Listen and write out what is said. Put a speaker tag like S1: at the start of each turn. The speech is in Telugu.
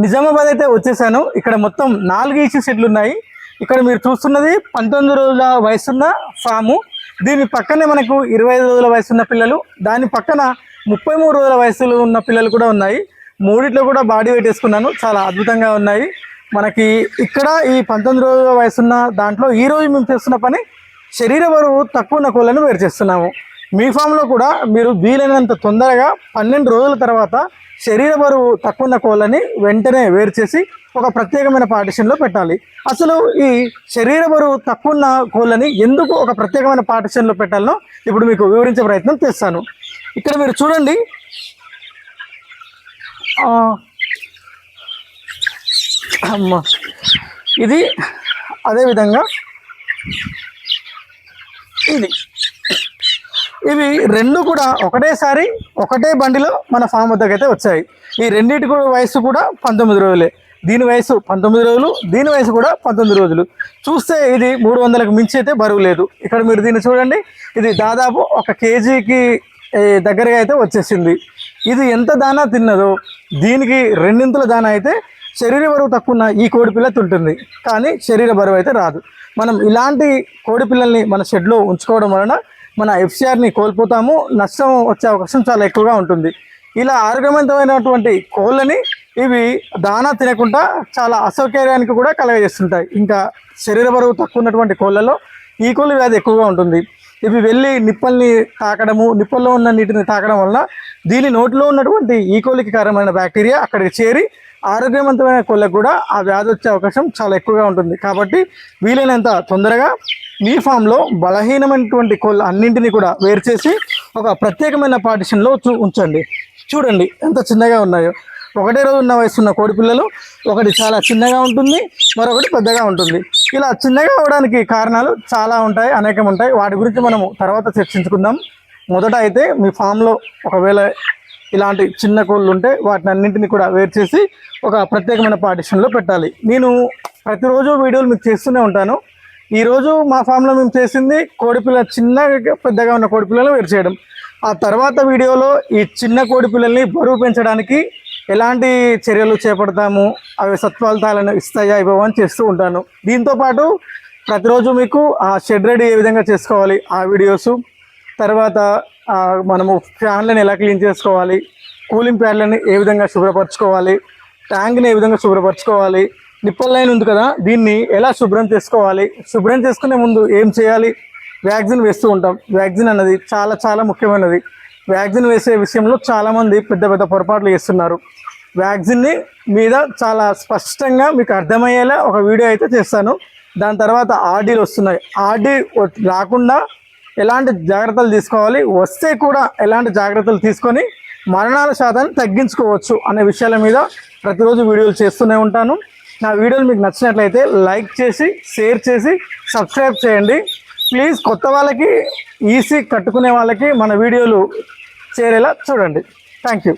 S1: నిజామాబాద్ అయితే వచ్చేసాను. ఇక్కడ మొత్తం నాలుగు ఏసీ సెట్లు ఉన్నాయి. ఇక్కడ మీరు చూస్తున్నది పంతొమ్మిది రోజుల వయసున్న ఫాము దీని పక్కనే మనకు ఇరవై ఐదు రోజుల వయసున్న పిల్లలు. దాని పక్కన ముప్పై మూడు రోజుల వయసులో ఉన్న పిల్లలు కూడా ఉన్నాయి. మూడిట్లో కూడా బాడీ వెయిట్ వేసుకున్నాను. చాలా అద్భుతంగా ఉన్నాయి. మనకి ఇక్కడ ఈ పంతొమ్మిది రోజుల వయసున్న దాంట్లో ఈ రోజు మేము చేస్తున్న పని శరీర బరువు తక్కువ ఉన్న కోళ్ళను వేరు చేస్తున్నాము. మీ ఫామ్లో కూడా మీరు వీలైనంత తొందరగా పన్నెండు రోజుల తర్వాత శరీర బరువు తక్కువ ఉన్న కోళ్ళని వెంటనే వేరు చేసి ఒక ప్రత్యేకమైన పార్టిషన్లో పెట్టాలి. అసలు ఈ శరీర బరువు తక్కువ ఉన్న కోళ్ళని ఎందుకు ఒక ప్రత్యేకమైన పార్టిషన్లో పెట్టాలనో ఇప్పుడు మీకు వివరించే ప్రయత్నం చేస్తాను. ఇక్కడ మీరు చూడండి. అమ్మ. ఇది అదేవిధంగా ఇది. ఇవి రెండు కూడా ఒకటేసారి ఒకటే బండిలో మన ఫామ్ వద్దకు అయితే వచ్చాయి. ఈ రెండింటి కూడా వయసు కూడా పంతొమ్మిది రోజులే. దీని వయసు పంతొమ్మిది రోజులు దీని వయసు కూడా పంతొమ్మిది రోజులు. చూస్తే ఇది మూడు వందలకు మించి అయితే బరువు లేదు. ఇక్కడ మీరు దీన్ని చూడండి. ఇది దాదాపు ఒక కేజీకి దగ్గరగా అయితే వచ్చేసింది. ఇది ఎంత దానా తిన్నదో దీనికి రెండింతల దానా అయితే శరీర బరువు తక్కువ ఉన్న ఈ కోడి పిల్ల తింటుంది. కానీ శరీర బరువు అయితే రాదు. మనం ఇలాంటి కోడి పిల్లల్ని మన షెడ్లో ఉంచుకోవడం వలన మన ఎఫ్సిఆర్ని కోల్పోతాము నష్టం వచ్చే అవకాశం చాలా ఎక్కువగా ఉంటుంది. ఇలా ఆరోగ్యవంతమైనటువంటి కోళ్ళని ఇవి దానా తినకుండా చాలా అసౌకర్యానికి కూడా కలగజేస్తుంటాయి. ఇంకా శరీర బరువు తక్కువ ఉన్నటువంటి కోళ్ళలో ఈకోలి వ్యాధి ఎక్కువగా ఉంటుంది. ఇవి వెళ్ళి నిప్పల్ని తాకడము నిప్పల్లో ఉన్న నీటిని తాకడం వలన దీని నోటిలో ఉన్నటువంటి ఈకోలికి కారణమైన బ్యాక్టీరియా అక్కడికి చేరి ఆరోగ్యవంతమైన కోళ్ళకు కూడా ఆ వ్యాధి వచ్చే అవకాశం చాలా ఎక్కువగా ఉంటుంది. కాబట్టి వీలైనంత తొందరగా మీ ఫామ్లో బలహీనమైనటువంటి కోళ్ళు అన్నింటినీ కూడా వేరు చేసి ఒక ప్రత్యేకమైన పార్టిషన్లో చూ ఉంచండి. చూడండి ఎంత చిన్నగా ఉన్నాయో. ఒకటే రోజు ఉన్న వయసున్న కోడిపిల్లలు కోడి పిల్లలు ఒకటి చాలా చిన్నగా ఉంటుంది మరొకటి పెద్దగా ఉంటుంది. ఇలా చిన్నగా అవడానికి కారణాలు చాలా ఉంటాయి అనేకం ఉంటాయి. వాటి గురించి మనము తర్వాత చర్చించుకుందాం. మొదట అయితే మీ ఫామ్లో ఒకవేళ ఇలాంటి చిన్న కోళ్ళు ఉంటే వాటిని అన్నింటినీ కూడా వేరు చేసి ఒక ప్రత్యేకమైన పార్టిషన్లో పెట్టాలి. నేను ప్రతిరోజు వీడియోలు మీకు చేస్తూనే ఉంటాను. ఈరోజు మా ఫామ్లో మేము చేసింది కోడిపిల్ల చిన్నగా పెద్దగా ఉన్న కోడిపిల్లలు వేరు చేయడం. ఆ తర్వాత వీడియోలో ఈ చిన్న కోడిపిల్లల్ని బరువు పెంచడానికి ఎలాంటి చర్యలు చేపడతాము అవి సత్ఫలితాలను ఇస్తాయా ఇవ్వవు అని చేస్తూ ఉంటాను. దీంతో పాటు ప్రతిరోజు మీకు ఆ షెడ్ రెడీ ఏ విధంగా చేసుకోవాలి ఆ వీడియోస్ తర్వాత మనము ఫ్యాన్లను ఎలా క్లీన్ చేసుకోవాలి కూలింగ్ ప్యాడ్లని ఏ విధంగా శుభ్రపరచుకోవాలి ట్యాంక్ని ఏ విధంగా శుభ్రపరచుకోవాలి నిప్పల్ లైన్ ఉంది కదా దీన్ని ఎలా శుభ్రం చేసుకోవాలి? శుభ్రం చేసుకునే ముందు ఏం చేయాలి? వ్యాక్సిన్ వేస్తూ ఉంటాం. వ్యాక్సిన్ అన్నది చాలా చాలా ముఖ్యమైనది. వ్యాక్సిన్ వేసే విషయంలో చాలామంది పెద్ద పెద్ద పొరపాట్లు చేస్తున్నారు. వ్యాక్సిన్ని మీద చాలా స్పష్టంగా మీకు అర్థమయ్యేలా ఒక వీడియో అయితే చేస్తాను. దాని తర్వాత ఆర్డీలు వస్తున్నాయి. ఆర్డీ రాకుండా ఎలాంటి జాగ్రత్తలు తీసుకోవాలి? వస్తే కూడా ఎలాంటి జాగ్రత్తలు తీసుకొని మరణాల శాతాన్ని తగ్గించుకోవచ్చు అనే విషయాల మీద ప్రతిరోజు వీడియోలు చేస్తూనే ఉంటాను. నా వీడియోలు మీకు నచ్చినట్లయితే లైక్ చేసి షేర్ చేసి సబ్స్క్రైబ్ చేయండి. ప్లీజ్ కొత్త వాళ్ళకి ఈసీ కట్టుకునే వాళ్ళకి మన వీడియోలు చేరేలా చూడండి. Thank you.